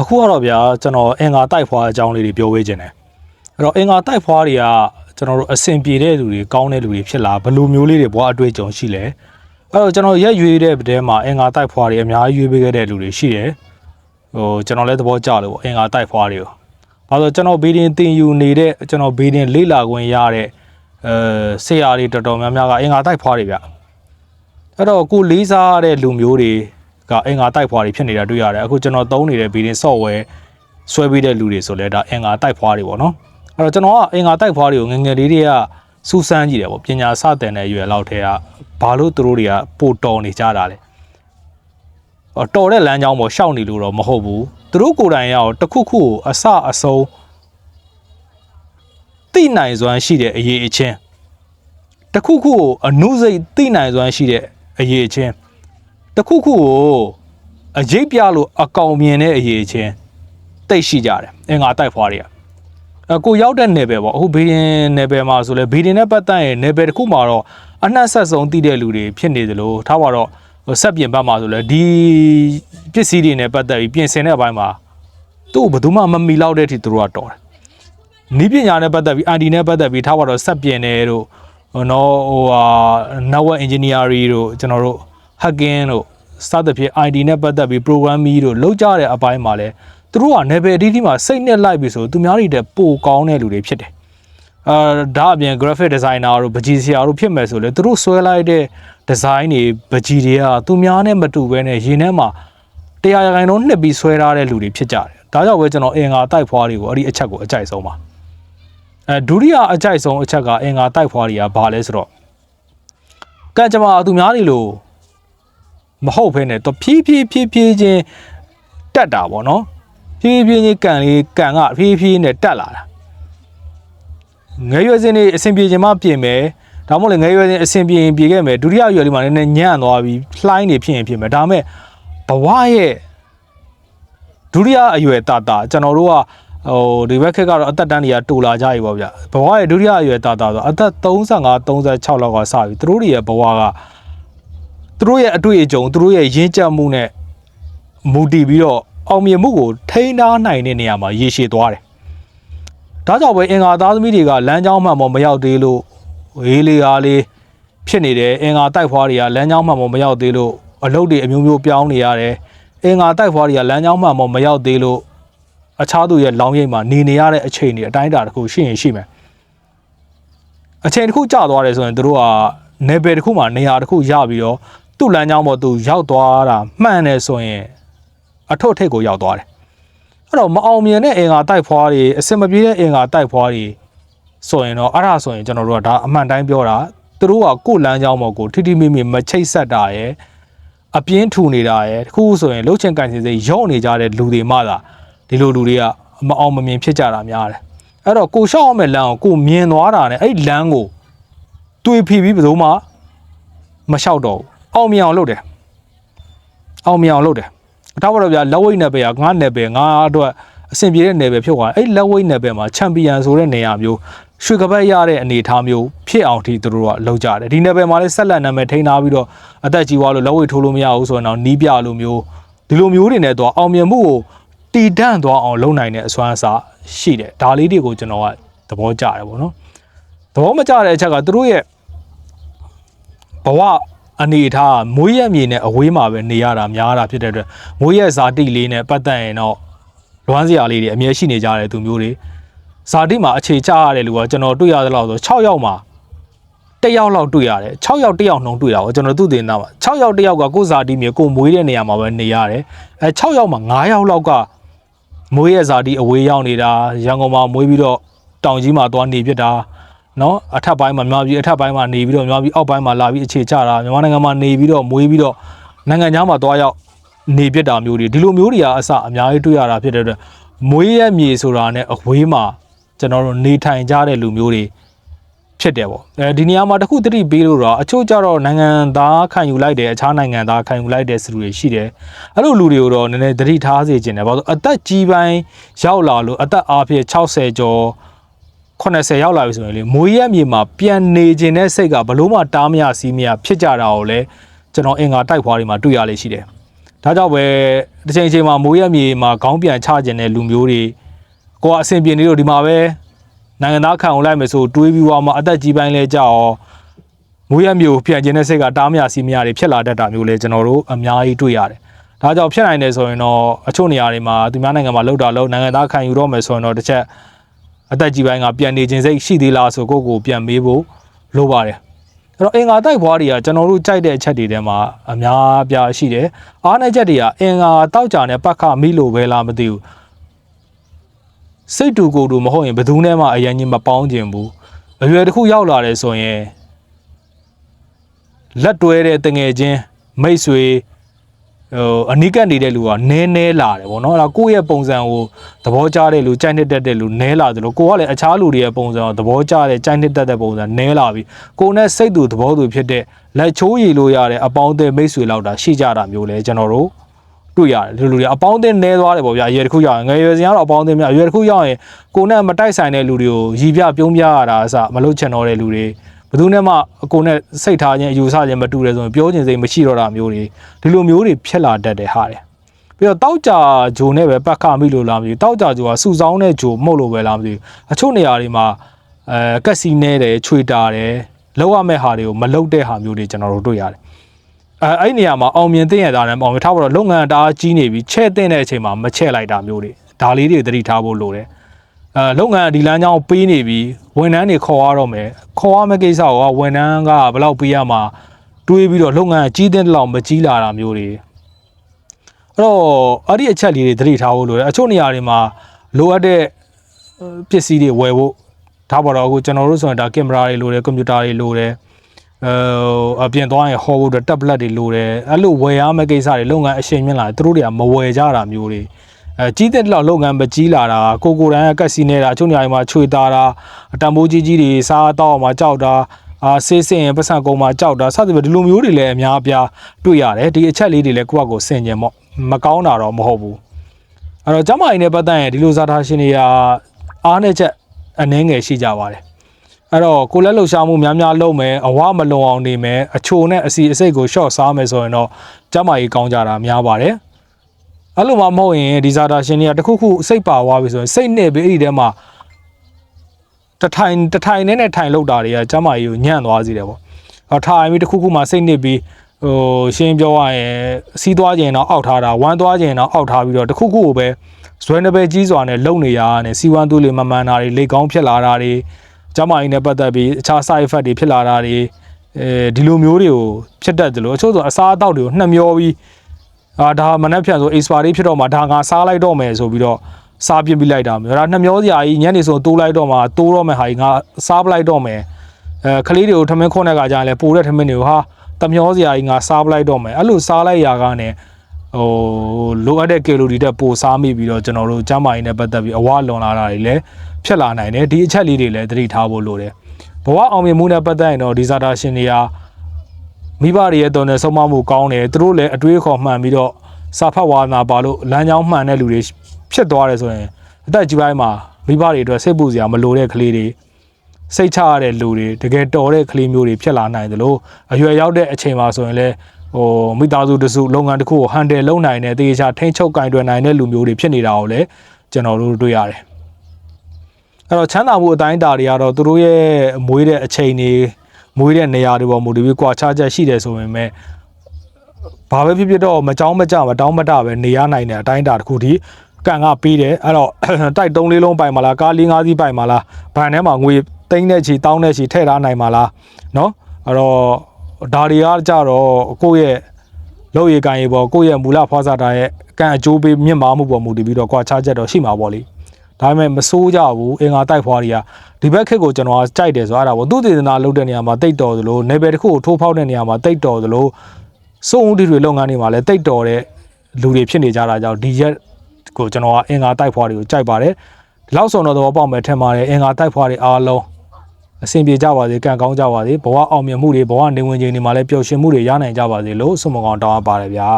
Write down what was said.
အခုကတော့ဗျာကျွန်တော်အင်္ဂါတိုက်ဖွာအကြောင်းလေးတွေပြောဝေးခြင်းတယ်အဲ့တော့အင်္ဂါတိုက်ဖွာတွေကကျွန်တော်တို့အဆင်ပြေတဲ့လူတွေကောင်းတဲ့လူတွေဖြစ်လာဘယ်လိုမျိုးလေးတွေဘဝအတွေ့အကြုံရှိလဲအဲ့တော့ကျွန်တော်ရက်ရွေးတဲ့တဲမှာအင်္ဂါတိုက်ဖွာတွေအများကြီးရွေးပေးခဲ့တဲ့လူတွေရှိတယ်ဟိုကျွန်တော်လည်းသဘောကျလို့ပေါ့အင်္ဂါတိုက်ဖွာတွေကိုဘာလို့ကျွန်တော်ဘေးတင်တင်ယူနေတဲ့ကျွန်တော်ဘေးတင်လေးလာခွင့်ရတဲ့အဲဆရာတွေတော်တော်များများကအင်္ဂါတိုက်ဖွာတွေဗျအဲ့တော့ကိုလေးစားတဲ့လူမျိုးတွေ ကအင်္ဂါတိုက်ဖွာတွေဖြစ်နေတာတွေ့ရတယ်အခုကျွန်တော်သုံးနေတဲ့ building software ဆွဲပေးတဲ့လူတွေဆိုလဲဒါအင်္ဂါတိုက်ဖွာတွေပေါ့နော်အဲ့တော့ကျွန်တော်ကအင်္ဂါတိုက်ဖွာတွေကိုငယ်ငယ်လေးတွေကစူးစမ်းကြည့်တယ်ပေါ့ပညာစတင်တဲ့ရွယ်လောက်ထဲကဘာလို့သူတို့တွေကပိုတော်နေကြတာလဲအော်တော်တဲ့လမ်းကြောင်းပေါ်ရှောက်နေလို့တော့မဟုတ်ဘူးသူတို့ကိုယ်တိုင်ရောတစ်ခုခုကိုအစအဆုံးသိနိုင်စွမ်းရှိတဲ့အရေးအချင်းတစ်ခုခုကိုအနုစိတ်သိနိုင်စွမ်းရှိတဲ့အရေးအချင်း တစ်ခုခုကိုအရေးပြလို့အကောင်မြင်တဲ့အရေးချင်းတိတ်ရှိကြတယ်အင်္ဂါတိုက်ဖွာတွေကအကိုရောက်တဲ့နယ်ပယ်ပေါ့အခုဘေးရင်နယ်ပယ်မှာဆိုလဲဘေးရင်နဲ့ပတ်သက်ရင်နယ်ပယ်တစ်ခုမှာတော့အနှက်ဆက်ဆုံးတည်တဲ့လူတွေဖြစ်နေသလိုထားပါတော့ဆက်ပြင်ဘက်မှာဆိုလဲဒီပစ္စည်းတွေနဲ့ပတ်သက်ပြီးပြင်ဆင်တဲ့အပိုင်းမှာသူ့ဘယ်သူမှမမီလောက်တဲ့အထိသူတို့ကတော်တယ်နီးပညာနဲ့ပတ်သက်ပြီး ID နဲ့ပတ်သက်ပြီးထားပါတော့ဆက်ပြင်တယ်တို့ဟိုနော်ဟိုဟာ network engineering တို့ကျွန်တော်တို့ hacking တို့စသဖြင့် ID နဲ့ပတ်သက်ပြီး programming တို့လောက်ကြတဲ့အပိုင်းမှာလဲသူတို့က level အသီးသီးမှာစိတ်နဲ့လိုက်ပြီဆိုသူများတွေတဲ့ပိုကောင်းတဲ့လူတွေဖြစ်တယ်။အာဒါအပြင် graphic designer တို့ပကြီးဆရာတို့ဖြစ်မယ်ဆိုလဲသူတို့ဆွဲလိုက်တဲ့ design တွေပကြီးတွေကသူများနဲ့မတူဘဲနဲ့ရင်းထဲမှာတရားရခိုင်တော့နှစ်ပြီးဆွဲထားတဲ့လူတွေဖြစ်ကြတယ်။ဒါကြောင့်ပဲကျွန်တော်အင်္ဂါတိုက်ဖွားတွေကိုအဲ့ဒီအချက်ကိုအကြိုက်ဆုံးပါ။အဲဒုတိယအကြိုက်ဆုံးအချက်ကအင်္ဂါတိုက်ဖွားတွေကဘာလဲဆိုတော့ကံကြမ္မာသူများတွေလို့ မဟုတ်ဘဲနဲ့တော့ဖြည်းဖြည်းဖြည်းဖြည်းချင်းတက်တာပေါ့နော်ဖြည်းဖြည်းချင်းကန်လေးကန်ကဖြည်းဖြည်းနဲ့တက်လာတာငယ်ရွယ်စဉ်နေအဆင်ပြေခြင်းမပြင်မယ်ဒါမှမဟုတ်လေငယ်ရွယ်စဉ်အဆင်ပြေရင်ပြေခဲ့မယ်ဒုတိယရွယ်လေးမှာနည်းနည်းညံ့သွားပြီးလှိုင်းနေဖြစ်ရင်ဖြစ်မယ်ဒါပေမဲ့ဘဝရဲ့ဒုတိယအရွယ်တာတာကျွန်တော်တို့ကဟိုဒီဘက်ခက်ကတော့အသက်တန်းတွေကတူလာကြပြီပေါ့ဗျဘဝရဲ့ဒုတိယအရွယ်တာတာဆိုအသက်35 36လောက်ကစပြီသူတို့တွေရဲ့ဘဝက သူတို့ရဲ့အတွေ့အကြုံသူတို့ရဲ့ရင်းကြက်မှုနဲ့မူတည်ပြီးတော့အောင်မြင်မှုကိုထိန်းထားနိုင်တဲ့နေရာမှာရေရှည်သွားတယ်။ဒါကြောင့်ပဲအင်္ဂါသားသမီးတွေကလမ်းကြောင်းမှန်ပေါ်မရောက်သေးလို့ဝေးလေးကားလေးဖြစ်နေတယ်။အင်္ဂါတိုက်ဖွားတွေကလမ်းကြောင်းမှန်ပေါ်မရောက်သေးလို့အလုပ်တွေအမျိုးမျိုးပြောင်းနေရတယ်။အင်္ဂါတိုက်ဖွားတွေကလမ်းကြောင်းမှန်ပေါ်မရောက်သေးလို့အခြားသူရဲ့လောင်းရိပ်မှာနေနေရတဲ့အချိန်တွေအတိုင်းအတာတစ်ခုရှိရင်ရှိမယ်။အချိန်တစ်ခုကြာသွားတယ်ဆိုရင်တို့ကနေပယ်တစ်ခုမှာနေရာတစ်ခုရပြီးတော့ သူ့လမ်းကြောင်းပေါ်သူရောက်သွားတာမှန်တယ်ဆိုရင်အထွတ်ထိပ်ကိုရောက်သွားတယ်အဲ့တော့မအောင်မြင်တဲ့အင်္ဂါတိုက်ဖွားတွေအစင်မပြေတဲ့အင်္ဂါတိုက်ဖွားတွေဆိုရင်တော့အဲ့ဒါဆိုရင်ကျွန်တော်တို့ကဒါအမှန်တိုင်းပြောတာသူတို့ကကိုယ်လမ်းကြောင်းပေါ်ကိုထိထိမိမိမချိတ်ဆက်တာရယ်အပြင်းထူနေတာရယ်တခုဆိုရင်လှုပ်ချင်ကန်စင်စိရော့နေကြတဲ့လူတွေမှသာဒီလိုလူတွေကမအောင်မမြင်ဖြစ်ကြတာများတယ်အဲ့တော့ကိုရှောက်အောင်မဲ့လမ်းကိုကိုမြင်သွားတာနဲ့အဲ့လမ်းကိုတွေးဖိပြီးဘယ်သူမှမလျှောက်တော့ဘူး အောင်မြင်အောင်လုပ်တယ်အောင်မြင်အောင်လုပ်တယ်ဒါပါတော့ဗျာလက်ဝိတ်နယ်ပယ်ကငါနယ်ပယ်ငါအတွက်အဆင်ပြေတဲ့နယ်ပယ်ဖြစ်သွားတယ်အဲ့လက်ဝိတ်နယ်ပယ်မှာချန်ပီယံဆိုတဲ့နေရာမျိုးရွှေကပတ်ရတဲ့အနေအထားမျိုးဖြစ်အောင်ထိသူတို့ကလုပ်ကြတယ်ဒီနယ်ပယ်မှာလည်းဆက်လက်နာမည်ထိန်းထားပြီးတော့အသက်ကြီးသွားလို့လက်ဝိတ်ထိုးလို့မရဘူးဆိုရင်တော့နီးပြလိုမျိုးဒီလိုမျိုးတွေနဲ့တော့အောင်မြင်မှုကိုတည်တံ့သွားအောင်လုပ်နိုင်တဲ့အစွမ်းအစရှိတယ်ဒါလေးတွေကိုကျွန်တော်ကသဘောကျတယ်ပေါ့နော်သဘောမကျတဲ့အချက်ကသူတို့ရဲ့ဘဝ အနေအထားကမွေးရက်မြေနဲ့အဝေးမှာပဲနေရတာများတာဖြစ်တဲ့အတွက်မွေးရက်ဇာတိလေးနဲ့ပတ်သက်ရင်တော့လွမ်းစရာလေးတွေအမြဲရှိနေကြတဲ့သူမျိုးတွေဇာတိမှာအခြေချရတဲ့လူကကျွန်တော်တွေ့ရသလောက်ဆို6ယောက်မှာ1ယောက်လောက်တွေ့ရတယ်6ယောက်1ယောက်နှုံတွေ့တာပေါ့ကျွန်တော်သူ့တင်သားမှာ6ယောက်1ယောက်ကကိုယ်ဇာတိမြေကိုယ်မွေးတဲ့နေရာမှာပဲနေရတယ်အဲ6ယောက်မှာ9ယောက်လောက်ကမွေးရက်ဇာတိအဝေးရောက်နေတာရန်ကုန်မှာမွေးပြီးတော့တောင်ကြီးမှာသွားနေဖြစ်တာ နော်အထက်ပိုင်းမှာမြန်မာပြည်အထက်ပိုင်းမှာနေပြီးတော့မြန်မာပြည်အောက်ပိုင်းမှာလာပြီးအခြေချတာမြန်မာနိုင်ငံမှာနေပြီးတော့မွေးပြီးတော့နိုင်ငံခြားမှာသွားရောက်နေပြစ်တာမျိုးတွေဒီလိုမျိုးတွေကအစအများကြီးတွေ့ရတာဖြစ်တဲ့အတွက်မွေးရမြေဆိုတာနဲ့အဝေးမှာကျွန်တော်တို့နေထိုင်ကြတဲ့လူမျိုးတွေဖြစ်တယ်ပေါ့အဲဒီနေရာမှာတခုတတိပေးလို့တော့အချို့ကြတော့နိုင်ငံသားခံယူလိုက်တယ်အခြားနိုင်ငံသားခံယူလိုက်တဲ့လူတွေရှိတယ်အဲ့လိုလူတွေကိုတော့နည်းနည်းတတိထားစေခြင်းတယ်ဘာလို့အသက်ကြီးပိုင်းရောက်လာလို့အသက်အားဖြင့်60ကျော် 80ရောက်လာပြီဆိုရင်လေမွေးရက်မြေမှာပြန်နေခြင်းတဲ့စိတ်ကဘလို့မှတားမရစီးမရဖြစ်ကြတာကိုလည်းကျွန်တော်အင်္ဂါတိုက်ဖွားတွေမှာတွေ့ရလေရှိတယ်။ဒဒါကြောင့်ပဲတစ်ချိန်ချိန်မှာမိုးရမြေမှာခေါင်းပြန်ချခြင်းတဲ့လူမျိုးတွေကိုကအဆင်ပြေနေလို့ဒီမှာပဲနိုင်ငံသားခံအောင်လိုက်မယ်ဆိုတွေးပြီးသွားမှအသက်ကြီးပိုင်းလဲကြောက်အောင်မိုးရမြေကိုပြန်ခြင်းတဲ့စိတ်ကတားမရစီမရတွေဖြစ်လာတတ်တာမျိုးလဲကျွန်တော်တို့အများကြီးတွေ့ရတယ်ဒါကြောင့်ဖြစ်နိုင်တယ်ဆိုရင်တော့အချို့နေရာတွေမှာသူများနိုင်ငံမှာလောက်တာလောက်နိုင်ငံသားခံယူတော့မယ်ဆိုရင်တော့တစ်ချက် အသက်ကြီးပိုင်းကပြန်နေခြင်းစိတ်ရှိသေးလားဆိုကိုယ့်ကိုယ်ပြန်မေးဖို့လိုပါတယ်အဲ့တော့အင်္ဂါတိုက်ဘွားတွေကကျွန်တော်တို့ကြိုက်တဲ့အချက်တွေထဲမှာအများပြားရှိတယ်။အားနည်းချက်တွေကအင်္ဂါတောက်ကြနဲ့ပတ်ခမိလို့ပဲလားမသိဘူး။စိတ်တူကိုယ်တူမဟုတ်ရင်ဘယ်သူနဲ့မှအရင်ကြီးမပေါင်းခြင်းဘူး။အရွယ်တစ်ခုရောက်လာတယ်ဆိုရင်လက်တွဲတဲ့တငယ်ချင်းမိတ်ဆွေ ဟိုအနိကတ်နေတဲ့လူကနဲနဲလာတယ်ဗောနော်အဲ့ဒါကိုယ့်ရဲ့ပုံစံကိုသဘောကျတဲ့လူကြိုက်နှစ်တက်တဲ့လူနဲလာတယ်လို့ကိုကလည်းအခြားလူတွေရဲ့ပုံစံကိုသဘောကျတဲ့ကြိုက်နှစ်တက်တဲ့ပုံစံနဲလာပြီကိုနဲ့စိတ်တူသဘောတူဖြစ်တဲ့လက်ချိုးရည်လို့ရတဲ့အပေါင်းအသင်းမိတ်ဆွေလောက်တာရှိကြတာမျိုးလဲကျွန်တော်တို့တွေ့ရတယ်လူလူတွေအပေါင်းအသင်းနဲသွားတယ်ဗောဗျာအရွယ်တစ်ခုရောက်ရင်ငယ်ရွယ်စဉ်ကတော့အပေါင်းအသင်းများအရွယ်တစ်ခုရောက်ရင်ကိုနဲ့မတိုက်ဆိုင်တဲ့လူတွေကိုရည်ပြပြုံးပြရတာအစမလုပ်ချင်တော့တဲ့လူတွေ ဘယ်သူနဲ့မှအကိုနဲ့စိတ်ထားခြင်းအယူဆခြင်းမတူတယ်ဆိုရင်ပြောခြင်းစိတ်မရှိတော့တာမျိုးတွေဒီလိုမျိုးတွေဖြစ်လာတတ်တယ်ဟာတယ်ပြီးတော့တောက်ကြဂျိုနဲ့ပဲပတ်ခမိလို့လားမသိဘူးတောက်ကြဂျိုကစုဆောင်းတဲ့ဂျိုမှုတ်လို့ပဲလားမသိဘူးအချို့နေရာတွေမှာအဲကက်စီနဲတယ်ချွေတာတယ်လောက်ရမဲ့ဟာတွေကိုမလောက်တဲ့ဟာမျိုးတွေကျွန်တော်တို့တွေ့ရတယ်အဲအဲ့ဒီနေရာမှာအောင်မြင်သိရတာလည်းမအောင်မြင်ထားပါတော့လုပ်ငန်းတအားကြီးနေပြီချဲ့တဲ့တဲ့အချိန်မှာမချဲ့လိုက်တာမျိုးတွေဒါလေးတွေသတိထားဖို့လိုတယ် အဲလုပ်ငန်းဒီလမ်းကြောင်းပေးနေပြီဝန်ထမ်းတွေခေါ်ရတော့မယ်ခေါ်ရမယ့်ကိစ္စကဝန်ထမ်းကဘယ်လောက်ပေးရမှာတွေးပြီးတော့လုပ်ငန်းကြီးတဲ့လောက်မကြီးလာတာမျိုးတွေအဲ့တော့အဲ့ဒီအချက်လေးတွေသတိထားဖို့လိုတယ်အချို့နေရာတွေမှာလိုအပ်တဲ့ပစ္စည်းတွေဝယ်ဖို့ဒါပေါ်တော့အခုကျွန်တော်တို့ဆိုရင်ဒါကင်မရာတွေလိုတယ်ကွန်ပျူတာတွေလိုတယ်အဲအပြင်သွားရင်ဟောဖို့အတွက် tablet တွေလိုတယ်အဲ့လိုဝယ်ရမယ့်ကိစ္စတွေလုပ်ငန်းအရှိန်မြင့်လာတယ်သူတို့တွေကမဝယ်ကြတာမျိုးတွေ အဲကြီးတဲ့လောက်လုပ်ငန်းမကြီးလာတာကိုကိုတန်းကကက်စီနေတာအချို့နေရာတွေမှာချွေတာတာအတံမိုးကြီးကြီးတွေစားတော့မှာကြောက်တာအာဆေးစင်ပတ်စံကုန်းမှာကြောက်တာစသဖြင့်ဒီလိုမျိုးတွေလည်းအများအပြားတွေ့ရတယ်ဒီအချက်လေးတွေလည်းကိုယ့်အကိုဆင်ကျင်ပေါ့မကောင်းတာတော့မဟုတ်ဘူးအဲ့တော့ကျမအိမ်နဲ့ပတ်သက်ရင်ဒီလိုဇာတာရှင်တွေကအားနဲ့ချက်အနှဲငယ်ရှိကြပါတယ်အဲ့တော့ကိုလက်လှူရှာမှုများများလုပ်မယ်အဝမလုံအောင်နေမယ်အချိုနဲ့အစီအစိတ်ကိုရှော့စားမယ်ဆိုရင်တော့ကျမကြီးကောင်းကြတာများပါတယ် အဲ့လိုမှမဟုတ်ရင်ဒီဇာတာရှင်တွေကတခုခုစိတ်ပါသွားပြီဆိုရင်စိတ်နဲ့ပဲအဲ့ဒီထဲမှာတထိုင်တထိုင်နဲ့နဲ့ထိုင်လောက်တာတွေကကျမကြီးကိုညံ့သွားစေတယ်ပေါ့။အော်ထိုင်ပြီးတခုခုမှစိတ်နစ်ပြီးဟိုရှင်းပြောရရင်စီးသွားခြင်းတော့အောက်ထားတာဝမ်းသွားခြင်းတော့အောက်ထားပြီးတော့တခုခုကိုပဲဇွဲနှပဲကြီးစွာနဲ့လုံနေရတာနဲ့စီဝမ်းသွေးလေးမမှန်တာတွေလေကောင်းဖြစ်လာတာတွေကျမကြီးနဲ့ပတ်သက်ပြီးအခြား side effect တွေဖြစ်လာတာတွေအဲဒီလိုမျိုးတွေကိုဖြစ်တတ်တယ်လို့အချို့ဆိုအစားအသောက်တွေကိုနှမျောပြီး အာဒါမနှက်ဖြန်ဆို expiry ဖြစ်တော့မှဒါငါစားလိုက်တော့မယ်ဆိုပြီးတော့စားပြစ်ပြလိုက်တာမျိုးဒါနှမျောစရာကြီးညနေဆိုတိုးလိုက်တော့မှတိုးတော့မယ်ဟာကြီးငါစားပလိုက်တော့မယ်အဲကလေးတွေကိုထမင်းခွန်းတဲ့ကကြာရင်လဲပိုတဲ့ထမင်းတွေကိုဟာတမျောစရာကြီးငါစားပလိုက်တော့မယ်အဲ့လိုစားလိုက်ရာကနေဟိုလိုအပ်တဲ့ကီလိုရီတက်ပိုစားမိပြီးတော့ကျွန်တော်တို့ကျန်းမာရေးနဲ့ပတ်သက်ပြီးအဝလွန်လာတာတွေလည်းဖြစ်လာနိုင်တယ်ဒီအချက်လေးတွေလည်းသတိထားဖို့လိုတယ်ဘဝအောင်မြင်မှုနဲ့ပတ်သက်ရင်တော့ဒီဇာတာရှင်တွေက မိဘတွေရဲ့တုံနဲ့ဆုံးမမှုကောင်းတယ်သူတို့လည်းအတွေးခေါ်မှန်ပြီးတော့စာဖတ်ဝါနာပါလို့လမ်းကြောင်းမှန်တဲ့လူတွေဖြစ်သွားတယ်ဆိုရင်အသက်ကြီးပိုင်းမှာမိဘတွေအတွက်စိတ်ပူစရာမလိုတဲ့ကလေးတွေစိတ်ချရတဲ့လူတွေတကယ်တော်တဲ့ကလေးမျိုးတွေဖြစ်လာနိုင်တယ်လို့အရွယ်ရောက်တဲ့အချိန်မှာဆိုရင်လည်းဟိုမိသားစုတစုလုပ်ငန်းတစ်ခုကိုဟန်တယ်လုပ်နိုင်တဲ့တေချာထိန်းချုပ်ကင်တွယ်နိုင်တဲ့လူမျိုးတွေဖြစ်နေတာကိုလည်းကျွန်တော်တို့တွေ့ရတယ်အဲ့တော့ချမ်းသာမှုအတိုင်းအတာတွေကတော့သူတို့ရဲ့မွေးတဲ့အချိန်တွေ မွေးတဲ့နေရာတွေပေါ်မူတည်ပြီးကွာခြားချက်ရှိတယ်ဆိုပေမဲ့ဘာပဲဖြစ်ဖြစ်တော့မကြောင်းမကြမတောင်းမတပဲနေရနိုင်တဲ့အတိုင်းအတာတစ်ခုဒီကန်ကပေးတယ်အဲ့တော့ တိုက်3လေးလုံးပိုင်မလားကား4 5စီးပိုင်မလားဘဏ်ထဲမှာငွေသိန်းတဲ့ချီတောင်းတဲ့ချီထည့်ထားနိုင်မလားเนาะအဲ့တော့ဒါတွေကကြတော့ကိုယ့်ရဲ့လောက်ရည်ကန်ရည်ပေါ်ကိုယ့်ရဲ့မူလဖွားစားတာရဲ့ကံအကျိုးပေးမြင့်မားမှုပေါ်မူတည်ပြီးတော့ကွာခြားချက်တော့ရှိမှာပေါ့လေ ဒါပေမဲ့မစိုးကြဘူးအင်္ဂါတိုက်ဖွားတွေကဒီဘက်ခက်ကိုကျွန်တော်ကကြိုက်တယ်ဆိုအဲ့ဒါပေါ့သူတည်နာလုပ်တဲ့နေရာမှာတိတ်တော်သလိုနေပယ်တစ်ခုကိုထိုးဖောက်တဲ့နေရာမှာတိတ်တော်သလိုစုံဦးတီတွေလုပ်ငန်းတွေမှာလည်းတိတ်တော်တဲ့လူတွေဖြစ်နေကြတာကြောင့်ဒီရက်ကိုကျွန်တော်ကအင်္ဂါတိုက်ဖွားတွေကိုကြိုက်ပါတယ်ဒီလောက်ဆုံးတော့သဘောပေါက်မယ်ထင်ပါတယ်အင်္ဂါတိုက်ဖွားတွေအားလုံးအဆင်ပြေကြပါစေကံကောင်းကြပါစေဘဝအောင်မြင်မှုတွေဘဝနေဝင်ချိန်တွေမှာလည်းပျော်ရွှင်မှုတွေရနိုင်ကြပါစေလို့ဆုမကောင်တောင်းအပ်ပါတယ်ဗျာ